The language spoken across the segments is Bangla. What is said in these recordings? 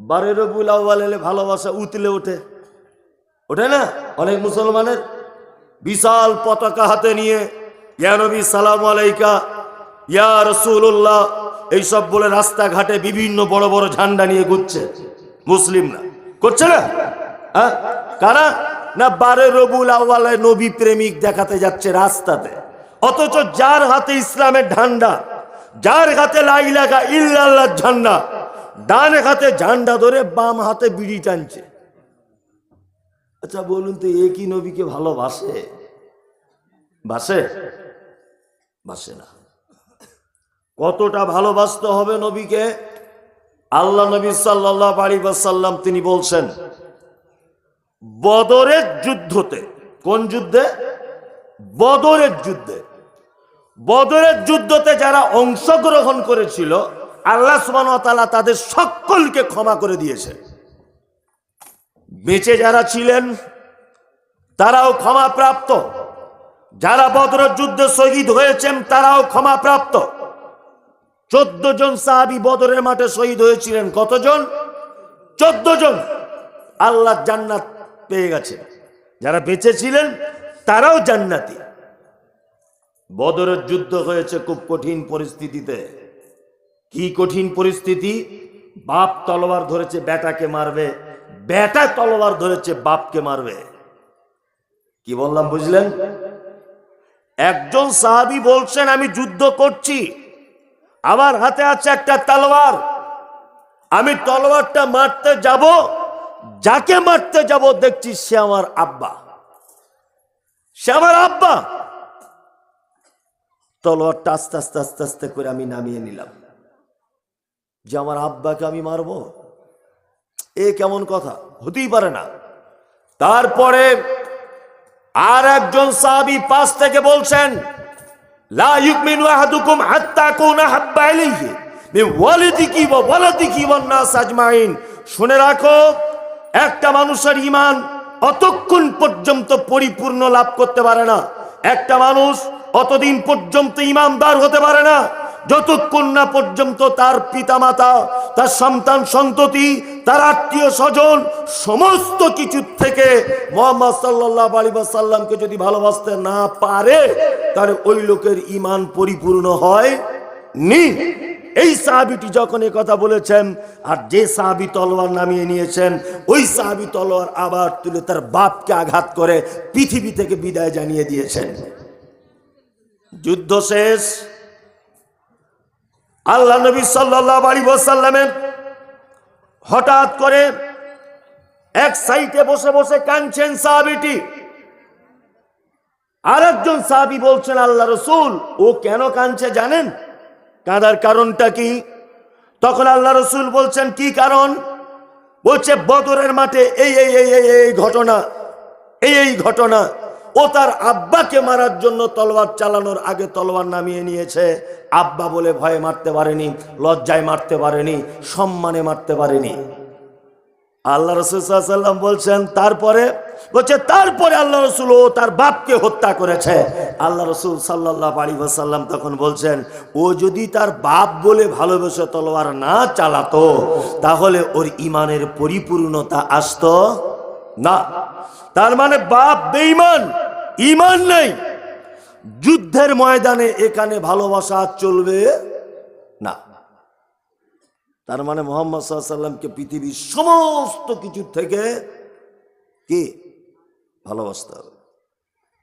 বারে রবুল আউ্বাল এলে ভালোবাসা উতলে ওঠে। ওঠে না? অনেক মুসলমানের বিশাল পতাকা হাতে নিয়ে, ইয়া নবী সালাম আলাইকা, ইয়া রসুল্লাহ এইসব বলে রাস্তাঘাটে বিভিন্ন বড় বড় ঝান্ডা নিয়ে ঘুরছে। মুসলিম না। করছে না? হ্যাঁ? কারা? না বারে রবুল আউ্বালে নবী প্রেমিক দেখাতে যাচ্ছে রাস্তাতে। অথচ যার হাতে ইসলামের ঝান্ডা, যার হাতে লাইলাকা ইল্লাল্লাহ ঝান্ডা ডান হাতে ঝান্ডা ধরে বাম হাতে বিড়ি টানছে। আচ্ছা বলুন তো, এ কি নবীকে ভালোবাসে? বাসে? বাসে না। কতটা ভালোবাসতে হবে নবীকে? আল্লাহ নবী সাল্লাহ আলী সাল্লাম তিনি বলছেন, বদরের যুদ্ধতে, কোন যুদ্ধে? বদরের যুদ্ধে। বদরের যুদ্ধতে যারা অংশগ্রহণ করেছিল আল্লাহ সুবান তালা তাদের সকলকে ক্ষমা করে দিয়েছে। বেঁচে যারা ছিলেন, তারাও ক্ষমা প্রাপ্ত যারা বদরের যুদ্ধে শহীদ হয়েছেন, তারাও ক্ষমা প্রাপ্ত চোদ্দ জন সাহাবি বদরের মাঠে শহীদ হয়েছিলেন, কতজন? চোদ্দ জন। আল্লাহ জান্নাত পেয়ে গেছে। যারা বেঁচে ছিলেন, তারাও জান্নাতি। বদরের যুদ্ধ হয়েছে খুব কঠিন পরিস্থিতিতে। কি কঠিন পরিস্থিতি, বাপ তলোয়ার ধরেছে, বেটাকে মারবে। বেটা তলোয়ার ধরেছে, বাপকে মারবে। কি বললাম, বুঝলেন? একজন সাহাবি বলছেন, আমি যুদ্ধ করছি। আমার হাতে আছে একটা তলোয়ার। আমি তলোয়ারটা মারতে যাব। যাকে মারতে যাব দেখছি সে আমার আব্বা। সে আমার আব্বা। তলোয়ারটা আস্তে আস্তে আস্তে আস্তে করে আমি নামিয়ে নিলাম। যে আমার আব্বাকে আমি মারব? এ কেমন কথা? হতেই পারে না। তারপরে আর একজন সাহাবি পাশ থেকে বলছেন, লা ইউমিনু আহাদুকুম হাত্তা কুনা হাব্বা ইলাইহি ওয়ালিদিকি ওয়া ওয়ালাদিকি ওয়ান নাস আজমাইন। শুনে রাখো, একটা মানুষের ঈমান অতক্ষণ পর্যন্ত পরিপূর্ণ লাভ করতে পারে না। একটা মানুষ অতদিন পর্যন্ত ইমানদার হতে পারে না। যতক্ষণ না পর্যন্ত তার পিতামাতা, তার সন্তান, সন্ততি, তার আত্মীয় স্বজন সমস্ত কিছু থেকে মোহাম্মদ সাল্লাহ আলী সাল্লামকে যদি ভালোবাসতে না পারে, তাহলে ওই লোকের ইমান পরিপূর্ণ হয় নি। এই সাহাবিটি যখন এ কথা বলেছেন, আর যে সাহাবি তলোয়ার নামিয়ে নিয়েছেন, ওই সাহাবি তলোয়ার আবার তুলে তার বাপকে আঘাত করে পৃথিবী থেকে বিদায় জানিয়ে দিয়েছেন। যুদ্ধ শেষ। আল্লাহ নবী সাল্লাহ আলী হঠাৎ করে এক সাইটে বসে বসে কাঁদছেন সাহাবিটি। আরেকজন সাহাবি বলছেন, আল্লাহ রসুল, ও কেন কাঁদছে জানেন? কাঁদার কারণটা কি? তখন আল্লাহ রসুল বলছেন, কি কারণ? বলছে, বদরের মাঠে এই এই এই এই ঘটনা, এই এই ঘটনা ও তার আব্বাকে মারার জন্য তলোয়ার চালানোর আগে তলোয়ার নামিয়ে নিয়েছে। আব্বা বলে ভয়ে মারতে পারেনি, লজ্জায় মারতে পারেনি, সম্মানে মারতে পারেনি। আল্লাহ রসুল সাল্লাম বলছেন, তারপরে? বলছে, তারপরে আল্লাহ রসুল ও তার বাপকে হত্যা করেছে। আল্লাহ রসুল সাল্লাহ আলী সাল্লাম তখন বলছেন, ও যদি তার বাপ বলে ভালোবেসে তলোয়ার না চালাতো, তাহলে ওর ইমানের পরিপূর্ণতা আসতো না। তার মানে বাপ বেঈমান। ইমান নেই। যুদ্ধের ময়দানে এখানে ভালোবাসা চলবে না। তার মানে মোহাম্মদ সাল্লামকে পৃথিবীর সমস্ত কিছু থেকে কি ভালোবাসতে হবে?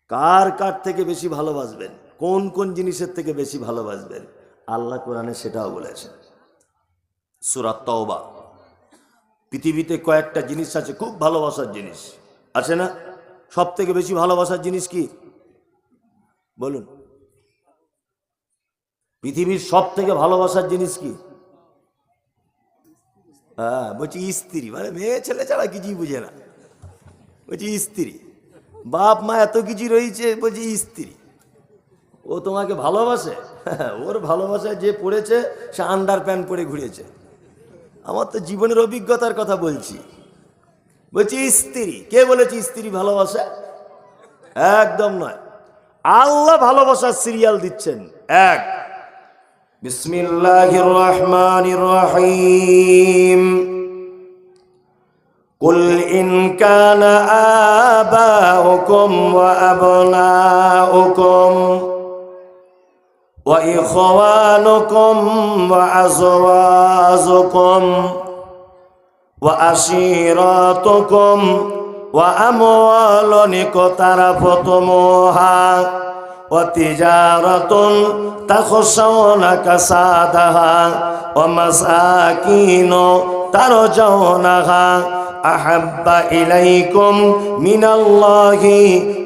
কার কার থেকে বেশি ভালোবাসবেন? কোন কোন জিনিসের থেকে বেশি ভালোবাসবেন? আল্লাহ কোরআনে সেটাও বলেছেন। সুরাত পৃথিবীতে কয়েকটা জিনিস আছে, খুব ভালোবাসার জিনিস। আছে না? সব থেকে বেশি ভালোবাসার জিনিস কি? বলুন। পৃথিবীর সব থেকে ভালোবাসার জিনিস কি? হ্যাঁ বলছি স্ত্রী। মানে মেয়ে, ছেলে ছাড়া কিছুই বুঝে না। বলছি স্ত্রী। বাপ, মা এত কিছু রয়েছে, বলছি স্ত্রী। ও তোমাকে ভালোবাসে? ওর ভালোবাসায় যে পড়েছে, সে আন্ডার প্যান্ট পরে ঘুরেছে। আমার তো জীবনের অভিজ্ঞতার কথা বলছি। বলছি স্ত্রী কে বলেছে স্ত্রী ভালোবাসা একদম নয় আল্লাহ ভালোবাসার সিরিয়াল দিচ্ছেন এক বিসমিল্লাহির রহমানির রহিম قل إن كان آباؤكم وأبناؤكم وإخوانكم وأزواجكم وأشيراتكم وأموال اقترفتموها وتجارة تخشون كسادها ومساكين ترجونها أحب إليكم من الله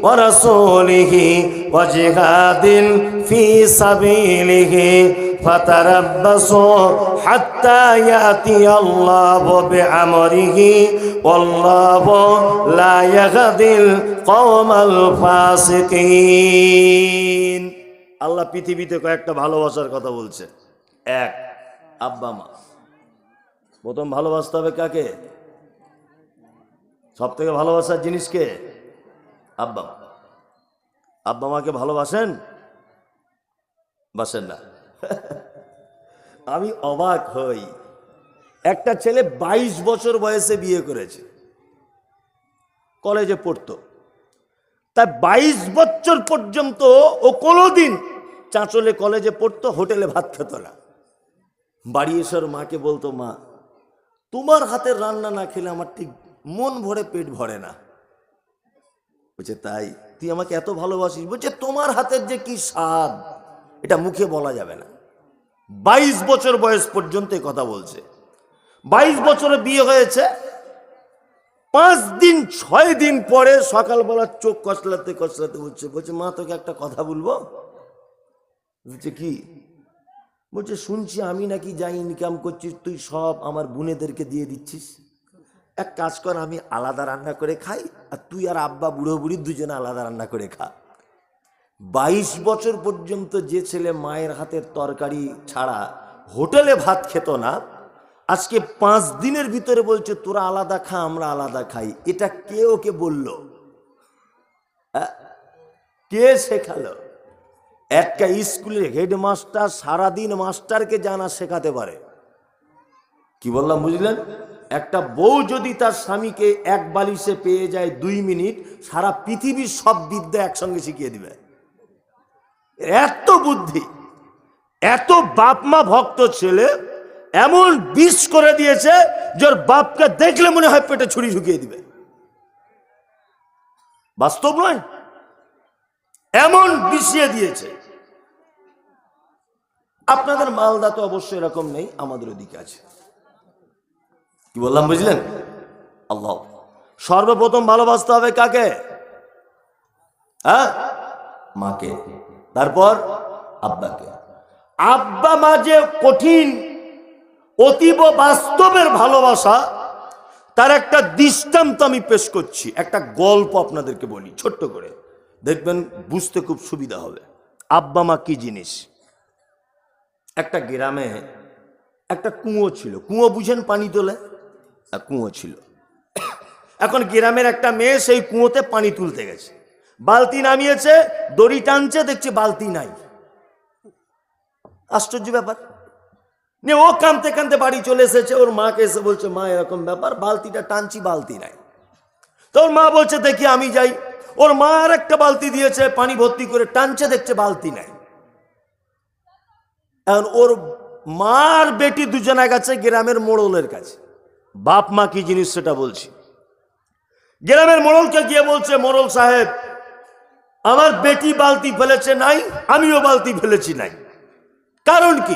ورسوله وجهاد في سبيله فتربصوا حتى يأتي الله بأمره والله لا يهدي القوم الفاسقين আল্লাহ পৃথিবীতে কয়েকটা ভালোবাসার কথা বলছে এক আব্বা মা প্রথম ভালোবাসতে হবে কাকে সব থেকে ভালোবাসার জিনিসকে আব্বা। আব্বা মাকে ভালোবাসেন? বাসেন না। আমি অবাক হই। একটা ছেলে ২২ বছর বয়সে বিয়ে করেছে। কলেজে পড়তো। তাই ২২ বছর পর্যন্ত ও কোনোদিন চাঁচলে কলেজে পড়তো, হোটেলে ভাত খেত না। বাড়ি এসে মাকে বলতো, মা, তোমার হাতের রান্না না খেলে আমার ঠিক মন ভরে পেট ভরে না। বলছে, তাই? তুই আমাকে এত ভালোবাসিস? বলছে, তোমার হাতের যে কি স্বাদ, এটা মুখে বলা যাবে না। বাইশ বছর বয়স পর্যন্ত কথা বলছে। বাইশ বছরে বিয়ে হয়েছে। পাঁচ দিন, ছয় দিন পরে সকালবেলা চোখ কচলাতে কচলাতে বলছে বলছে, মা, তোকে একটা কথা বলব? বলছে, কি? বলছে, শুনছি আমি নাকি যা ইনকাম করছিস, তুই সব আমার বোনেদেরকে দিয়ে দিচ্ছিস। এক কাজ কর, আমি আলাদা রান্না করে খাই, আর তুই আর আব্বা বুড়ো বুড়ি দুজনে আলাদা রান্না করে খা। বাইশ বছর পর্যন্ত যে ছেলে মায়ের হাতের তরকারি ছাড়া হোটেলে ভাত খেত না, আজকে পাঁচ দিনের ভিতরে বলছে, তোরা আলাদা খা, আমরা আলাদা খাই। এটা কে ওকে বলল? হ্যাঁ? কে শেখালো? একটা স্কুলের হেডমাস্টার সারাদিন মাস্টারকে জানা শেখাতে পারে। কি বললাম, বুঝলেন? একটা বউ যদি তার স্বামীকে এক বালিশে পেয়ে যায় দুই মিনিট, সারা পৃথিবীর সব বিদ্যা একসঙ্গে শিখিয়ে দিবে। এত বুদ্ধি, এত বাপ মা ভক্ত ছেলে এমন বিষ করে দিয়েছে যে বাপকে দেখলে মনে হয় পেটে ছুরি ঢুকিয়ে দিবে। বাস্তব নয়, এমন বিষিয়ে দিয়েছে। আপনাদের মালদা তো অবশ্যই এরকম নেই, আমাদের ওদিকে আছে। কি বললাম, বুঝলেন? আল্লাহ। সর্বপ্রথম ভালোবাসতে হবে কাকে? হ্যাঁ? মাকে। তারপর আব্বাকে। আব্বা মা যে কঠিন, অতীব বাস্তবের ভালোবাসা, তার একটা দৃষ্টান্ত আমি পেশ করছি। একটা গল্প আপনাদেরকে বলি, ছোট্ট করে। দেখবেন বুঝতে খুব সুবিধা হবে। আব্বা মা কি জিনিস? একটা গ্রামে একটা কুয়ো ছিল। কুয়ো বুঝেন পানি তোলে? কুয়ো ছিল। এখন গ্রামের একটা মেয়ে সেই কুয়োতে পানি তুলতে গেছে। বালতি নামিয়েছে, দড়ি টানছে, দেখছে বালতি নাই। আশ্চর্য ব্যাপার। নিয়ে ও কানতে কানতে বাড়ি চলে এসেছে। ওর মাকে এসে বলছে, মা, এরকম ব্যাপার, বালতিটা টানছি, বালতি নাই। তো ওর মা বলছে, দেখি, আমি যাই। ওর মা আর একটা বালতি দিয়েছে, পানি ভর্তি করে টানছে, দেখছে বালতি নাই। এখন ওর মার বেটি দুজনা গেছে গ্রামের মোড়লের কাছে। বাপ মা কি জিনিস সেটা বলছি। গ্রামের মোড়লকে গিয়ে বলছে, মোড়ল সাহেব, আমার বেটি বালতি ফেলেছে, নাই, আমিও বালতি ফেলেছি, নাই। কারণ কি?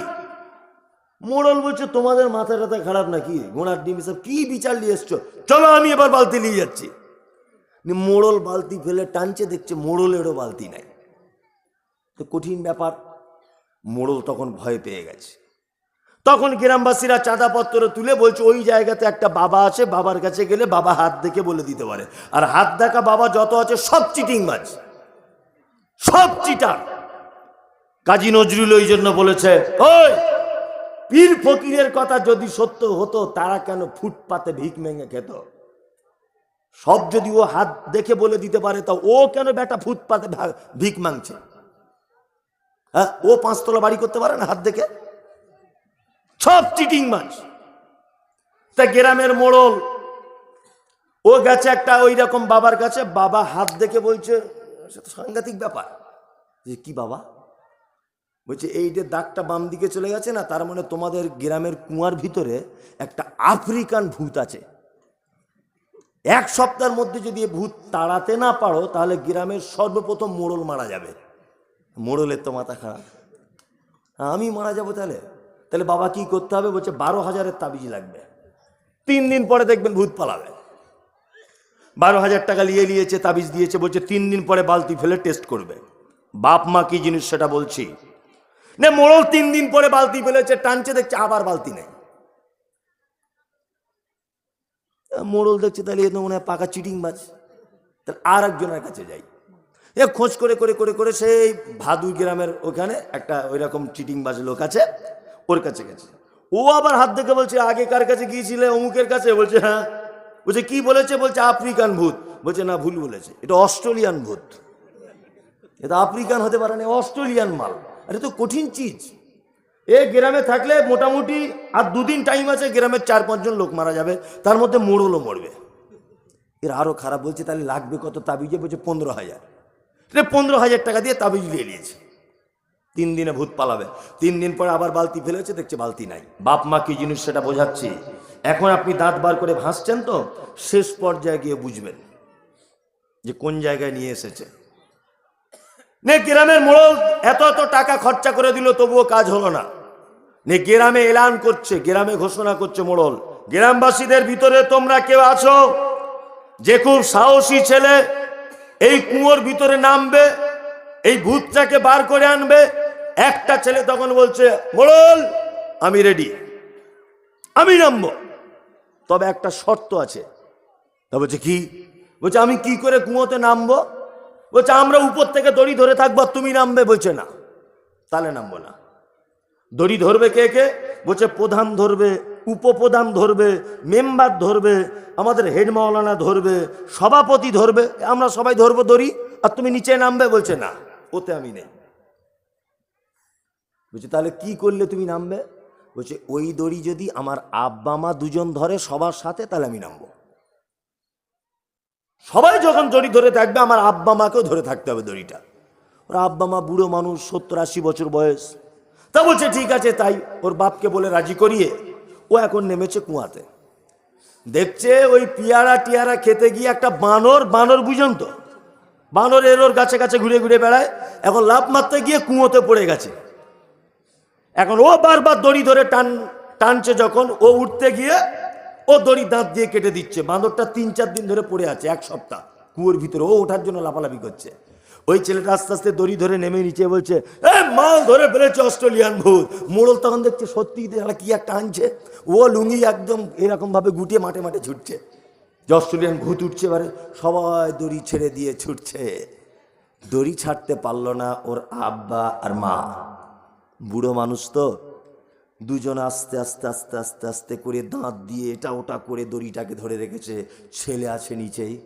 মোড়ল বলছে, তোমাদের মাথা টাথা খারাপ নাকি? গোড়ার ডিম সব কি বিচার নিয়ে এসছো? চলো, আমি এবার বালতি নিয়ে যাচ্ছি। মোড়ল বালতি ফেলে টানছে, দেখছে মোড়লেরও বালতি নাই। তো কঠিন ব্যাপার, মোড়ল তখন ভয় পেয়ে গেছে। তখন গ্রামবাসীরা চাঁদাপত্র তুলে বলছে, ওই জায়গাতে একটা বাবা আছে, বাবার কাছে গেলে বাবা হাত দেখে বলে দিতে পারে। আর হাত দেখা বাবা যত আছে সব চিটিং মাছ সব চিটার কাজী নজরুল ওই জন্য বলেছে, ওই পীর ফকিরের কথা যদি সত্য হতো, তারা কেন ফুটপাতে ভিক মেঙে খেত? সব যদি ও হাত দেখে বলে দিতে পারে, তা ও কেন বেটা ফুটপাতে ভিক মাংছে? হ্যাঁ ও পাঁচতলা বাড়ি করতে পারে না হাত দেখে? সব চিটিং মাছ তা গ্রামের মোড়ল, ও গেছে একটা ওই রকম বাবার কাছে, বাবা হাত দেখে বলছে, সে তো সাংঘাতিক ব্যাপার। যে, কি বাবা? বলছে, এই যে দাগটা বাম দিকে চলে গেছে না, তার মানে তোমাদের গ্রামের কুয়ার ভিতরে একটা আফ্রিকান ভূত আছে। এক সপ্তাহের মধ্যে যদি ভূত তাড়াতে না পারো, তাহলে গ্রামের সর্বপ্রথম মোড়ল মারা যাবে। মোড়লের তো মাথা খারাপ। আমি মারা যাব তাহলে? তাহলে বাবা কি করতে হবে? বলছে, বারো হাজারের তাবিজ লাগবে। তিন দিন পরে দেখবেন ভূত পালাবে। বারো হাজার টাকা নিয়ে নিয়েছে, তাবিজ দিয়েছে, বলছে, তিন দিন পরে বালতি ফেলে টেস্ট করবে। বাপ মা কি জিনিস সেটা বলছি? না, মোড়ল তিন দিন পরে বালতি ফেলেছে, টানছে, দেখছে আবার বালতি নেই। মোড়ল দেখছে, তাহলে এ মনে হয় পাকা চিটিং বাজ তাহলে আর একজনের কাছে যাই। এ, খোঁজ করে করে করে করে সেই ভাদু গ্রামের ওখানে একটা ওইরকম চিটিং বাজ লোক আছে। ওর কাছে গেছে। ও আবার হাত দেখে বলছে, আগে কার কাছে গিয়েছিলে? অমুকের কাছে? বলছে হ্যাঁ। বলছে, কি বলেছে? বলছে, আফ্রিকান ভূত। বলছে, না, ভুল বলেছে। এটা অস্ট্রেলিয়ান ভূত। এটা আফ্রিকান হতে পারে না অস্ট্রেলিয়ান মাল। আরে তো কঠিন চিজ। এ গ্রামে থাকলে মোটামুটি আর দুদিন টাইম আছে, গ্রামের চার পাঁচজন লোক মারা যাবে, তার মধ্যে মোড়লও মরবে। এর আরও খারাপ, বলছে, তাহলে লাগবে কত? তাবিজে বলছে, পনেরো হাজার। পনেরো হাজার টাকা দিয়ে তাবিজ নিয়ে নিয়েছে। তিন দিনে ভূত পালাবে। তিন দিন পরে আবার বালতি ফেলেছে দেখছে বালতি নাই। বাপ মা কি জিনিস সেটা বোঝাচ্ছি? এখন আপনি দাঁত বার করে ভাসছেন তো, শেষ পর্যায়ে গিয়ে বুঝবেন যে কোন জায়গায় নিয়ে এসেছে। নে গ্রামের মোড়ল, এত এত টাকা খরচা করে দিল, তবুও কাজ হলো না। নে গ্রামে এলান করছে, গ্রামে ঘোষণা করছে মোড়ল, গ্রামবাসীদের ভিতরে তোমরা কেউ আছো? যে খুব সাহসী ছেলে, এই কুয়োর ভিতরে নামবে, এই ভূতটাকে বার করে আনবে একটা ছেলে তখন বলছে, মোড়ল, আমি রেডি আমি নামবো। তবে একটা শর্ত আছে। তা বলছে কি? বলছে, আমি কি করে কুয়োতে নামবো? বলছে, আমরা উপর থেকে দড়ি ধরে থাকব তুমি নামবে। বলছে, না তাহলে নামবো না। দড়ি ধরবে কে কে? বলছে, প্রধান ধরবে, উপপ্রধান ধরবে, মেম্বার ধরবে, আমাদের হেড মাওলানা ধরবে, সভাপতি ধরবে। আমরা সবাই ধরবো দড়ি আর তুমি নিচে নামবে। বলছে, না, ওতে আমি নেই। বলছে, তাহলে কি করলে তুমি নামবে? বলছে, ওই দড়ি যদি আমার আব্বা মা দুজন ধরে সবার সাথে, তাহলে আমি নামবো। সবাই যখন দড়ি ধরে থাকবে, আমার আব্বা মাকেও ধরে থাকতে হবে দড়িটা। ওর আব্বা মা বুড়ো মানুষ, সত্তর আশি বছর বয়স। তা বলছে, ঠিক আছে, তাই ওর বাপকে বলে রাজি করিয়ে ও এখন নেমেছে কুয়াতে। দেখছে ওই পিয়ারা টিয়ারা খেতে গিয়ে একটা বানর বানর বুঝেন তো? বানর এর ওর গাছে গাছে ঘুরে ঘুরে বেড়ায়। এখন লাভ মারতে গিয়ে কুয়োতে পড়ে গেছে। এখন ও বারবার দড়ি ধরে টান, টানছে যখন, ও উঠতে গিয়ে ও দড়ি দাঁত দিয়ে কেটে দিচ্ছে। বাঁদরটা তিন, চার দিন ধরে পড়ে আছে, এক সপ্তাহ। কুয়োর ভিতরে, ও ওঠার জন্য লাফালাফি করছে। ওই ছেলেটা আস্তে আস্তে দড়ি ধরে নেমে নিচে বলছে, এ, মাল ধরে ফেলেছে অস্ট্রেলিয়ান ভূত। মোড়ল তখন দেখছে সত্যি তারা কি একটা আনছে। ও লুঙ্গি একদম এরকমভাবে গুটিয়ে মাঠে মাঠে ছুটছে। যে অস্ট্রেলিয়ান ভূত উঠছে, এবারে সবাই দড়ি ছেড়ে দিয়ে ছুটছে। দড়ি ছাড়তে পারল না ওর আব্বা আর মা। বুড়ো মানুষ তো। দুজন আস্তে আস্তে আস্তে আস্তে আস্তে করে দাঁত দিয়ে এটা ওটা করে দড়িটাকে ধরে রেখেছে। ছেলে আছে নিচেই।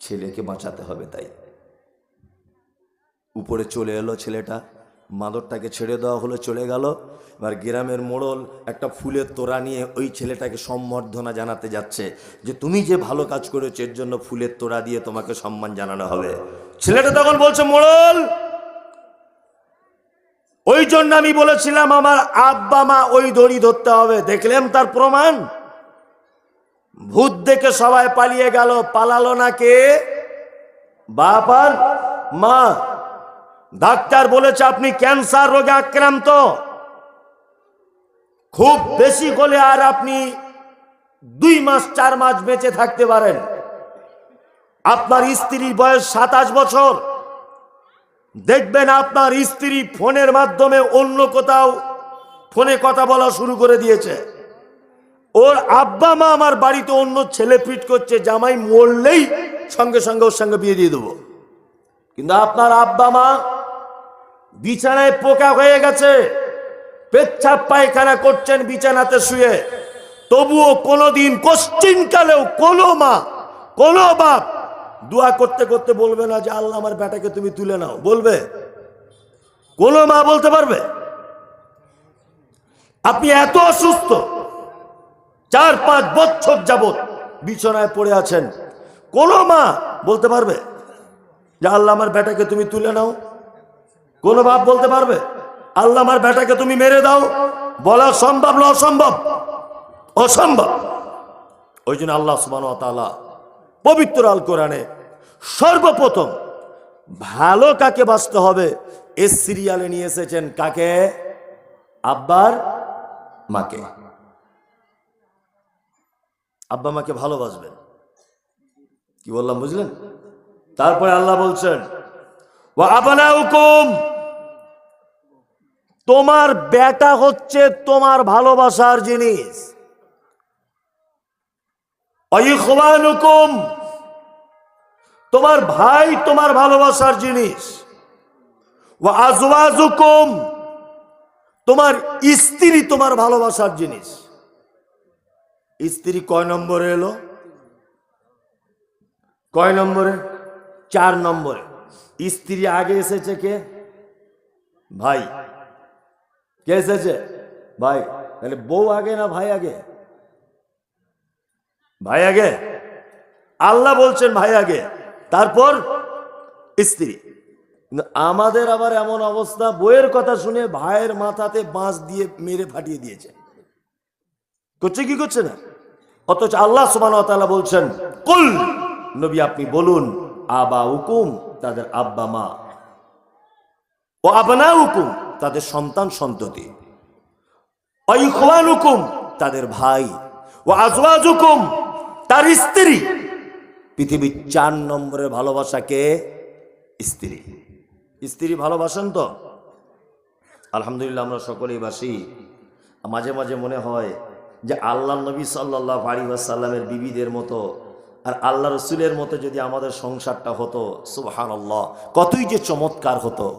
ছেলেকে বাঁচাতে হবে তাই। উপরে চলে এলো ছেলেটা। মাদরটাকে ছেড়ে দেওয়া হলো, চলে গেল। এবার গ্রামের মোড়ল একটা ফুলের তোড়া নিয়ে ওই ছেলেটাকে সম্বর্ধনা জানাতে যাচ্ছে যে, তুমি যে ভালো কাজ করেছ, এর জন্য ফুলের তোড়া দিয়ে তোমাকে সম্মান জানানো হবে। ছেলেটা তখন বলছে, মোড়ল! ওই জন্য আমি বলেছিলাম, আমার আব্বা, মা ওই দড়ি ধরতে হবে। দেখলেন তার প্রমাণ? ভূত দেখে সবাই পালিয়ে গেল, পালালো না কে? বাপ আর মা। ডাক্তার বলেছে, আপনি ক্যান্সার রোগে আক্রান্ত। খুব বেশি হলে আর আপনি দুই মাস, চার মাস বেঁচে থাকতে পারেন। আপনার স্ত্রীর বয়স সাতাশ বছর। দেখবেন আপনার স্ত্রী ফোনের মাধ্যমে অন্য কোথাও ফোনে কথা বলা শুরু করে দিয়েছে। ওর আব্বা মা আমার বাড়িতে অন্য ছেলে পিট করছে, জামাই মরলেই সঙ্গে সঙ্গে ওর সঙ্গে বিয়ে দিয়ে দেবো। কিন্তু আপনার আব্বা মা বিছানায় পোকা হয়ে গেছে, পেচ্ছাপ পায়খানা করছেন বিছানাতে শুয়ে। তবুও কোনোদিন কোশ্চিনকালেও কোনো মা, কোনো বাপ দোয়া করতে করতে বলবে না যে আল্লাহ আমার বেটাকে তুমি তুলে নাও। বলবে? কোনো মা বলতে পারবে? আপনি এত অসুস্থ, চার পাঁচ বছর যাবত বিছানায় পড়ে আছেন, কোনো মা বলতে পারবে যে আল্লাহ আমার বেটাকে তুমি তুলে নাও? কোনো বাপ বলতে পারবে? আল্লাহ আমার বেটাকে তুমি মেরে দাও? বলা সম্ভব না অসম্ভব? অসম্ভব। ওই জন্য আল্লাহ সুবান তালা পবিত্র আল কোরআনে। সর্বপ্রথম, ভালো কাকে বাঁচতে হবে? এ সিরিয়ালে নিয়ে এসেছেন কাকে? আব্বার মাকে। আব্বা মাকে ভালোবাসবেন। কি বললাম, বুঝলেন? তারপরে আল্লাহ বলছেন ও আবানা হুকুম তোমার বেটা হচ্ছে তোমার ভালোবাসার জিনিস। অইখওয়ানুকুম তোমার ভাই তোমার ভালোবাসার জিনিস। ও আজওয়াজুকুম। তোমার স্ত্রী তোমার ভালোবাসার জিনিস। স্ত্রী কয় নম্বরে এলো? কয় নম্বরে? চার নম্বরে। স্ত্রী আগে এসেছে কে? ভাই। কে এসেছে? ভাই। তাহলে বউ আগে না ভাই আগে? ভাই আগে? আল্লাহ বলছেন ভাই আগে। তারপর স্ত্রী। আমাদের আবার এমন অবস্থা, বইয়ের কথা শুনে ভাইয়ের মাথাতে বাঁশ দিয়ে মেরে ফাটিয়ে দিয়েছে। করছে কি করছে না? অথচ আল্লাহ সুবান বলছেন, কুল, নবী আপনি বলুন আবা হুকুম তাদের আব্বা মা। ও আবনা হুকুম তাদের সন্তান সন্ততি। হুকুম তাদের ভাই। ও আজওয়াজ হুকুম তার স্ত্রী। পৃথিবীর চার নম্বরের ভালোবাসাকে স্ত্রী। স্ত্রী ভালোবাসেন তো? আলহামদুলিল্লাহ আমরা সকলেই বাসি। মাঝে মাঝে মনে হয় যে আল্লাহ নবী সাল্লাহ আলী সাল্লামের বিবিদের মতো আর আল্লাহ রসুলের মতো যদি আমাদের সংসারটা হতো সুবহান আল্লাহ কতই যে চমৎকার হতো।